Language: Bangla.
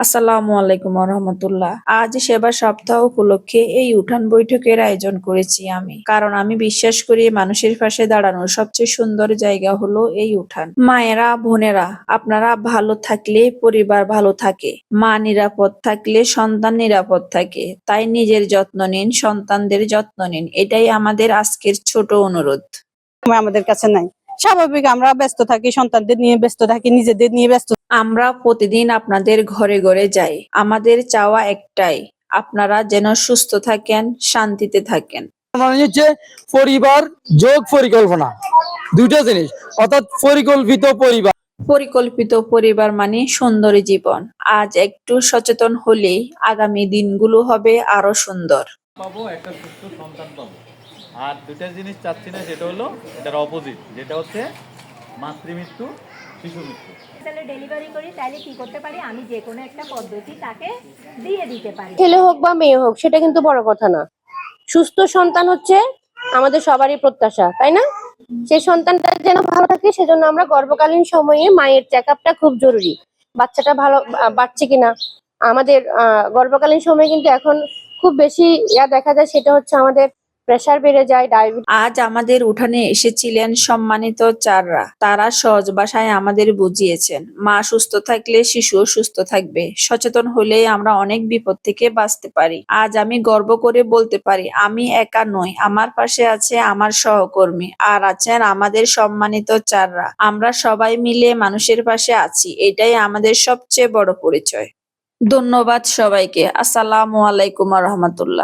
আসসালামু আলাইকুম রহমতুল্লাহ আজ সেবা সপ্তাহ উপলক্ষে এই উঠান বৈঠকের আয়োজন করেছি আমি। কারণ আমি বিশ্বাস করি মানুষের পাশে দাঁড়ানোর সবচেয়ে সুন্দর জায়গা হলো এই উঠান। মায়েরা, বোনেরা, আপনারা ভালো থাকলে পরিবার ভালো থাকে। মা নিরাপদ থাকলে সন্তান নিরাপদ থাকে। তাই নিজের যত্ন নিন, সন্তানদের যত্ন নিন। এটাই আমাদের আজকের ছোট অনুরোধ। আমাদের কাছে নাই। স্বাভাবিক আমরা ব্যস্ত থাকি সন্তানদের নিয়ে ব্যস্ত থাকি নিজেদের নিয়ে ব্যস্ত আমরা প্রতিদিন আপনাদের ঘরে ঘরে যাই। আমাদের চাওয়া একটাই আপনারা যেন সুস্থ থাকেন শান্তিতে থাকেন। মানে হচ্ছে পরিবার যোগ পরিকল্পনা দুইটা জিনিস। অর্থাৎ পরিকল্পিত পরিবার। পরিকল্পিত পরিবার মানে সুন্দর জীবন। আজ একটু সচেতন হলেই আগামী দিনগুলো হবে আরও সুন্দর। পাবো একটা সুস্থ সন্তান পাবো। আর দুটা জিনিস চাচ্ছি না সেটা হলো এটার অপোজিট যেটা হচ্ছে মাতৃমৃত্যু শিশু মৃত্যু। তাহলে ডেলিভারি করি তাহলে কি করতে পারি? আমি যে কোনো একটা পদ্ধতি তাকে দিয়ে দিতে পারি। ছেলে হোক বা মেয়ে হোক সেটা কিন্তু বড় কথা না। সুস্থ সন্তান হচ্ছে আমাদের সবারই প্রত্যাশা তাই না? সেই সন্তানটা যেন ভালো থাকে সেজন্য আমরা গর্ভকালীন সময়ে মায়ের চেক আপটা খুব জরুরি। বাচ্চাটা ভালো বাড়ছে কিনা? আমাদের গর্ভকালীন সময়ে কিন্তু এখন খুব বেশি ইয়া দেখা যায় সেটা হচ্ছে আমাদের প্রেসার বেড়ে যায়, ডায়াবেটিস আজ আমাদের উঠানে এসেছিলেন সম্মানিত চাররা। তারা সহজ ভাষায় আমাদের বুঝিয়েছেন, মা সুস্থ থাকলে শিশুও সুস্থ থাকবে। সচেতন হলে আমরা অনেক বিপদ থেকে বাঁচতে পারি। আজ আমি গর্ব করে বলতে পারি, আমি একা নই, আমার পাশে আছে আমার সহকর্মী, আর আছেন আমাদের সম্মানিত চাররা। আমরা সবাই মিলে মানুষের পাশে আছি, এটাই আমাদের সবচেয়ে বড় পরিচয়। ধন্যবাদ সবাইকে। আসসালামু আলাইকুম রহমতুল্লাহ।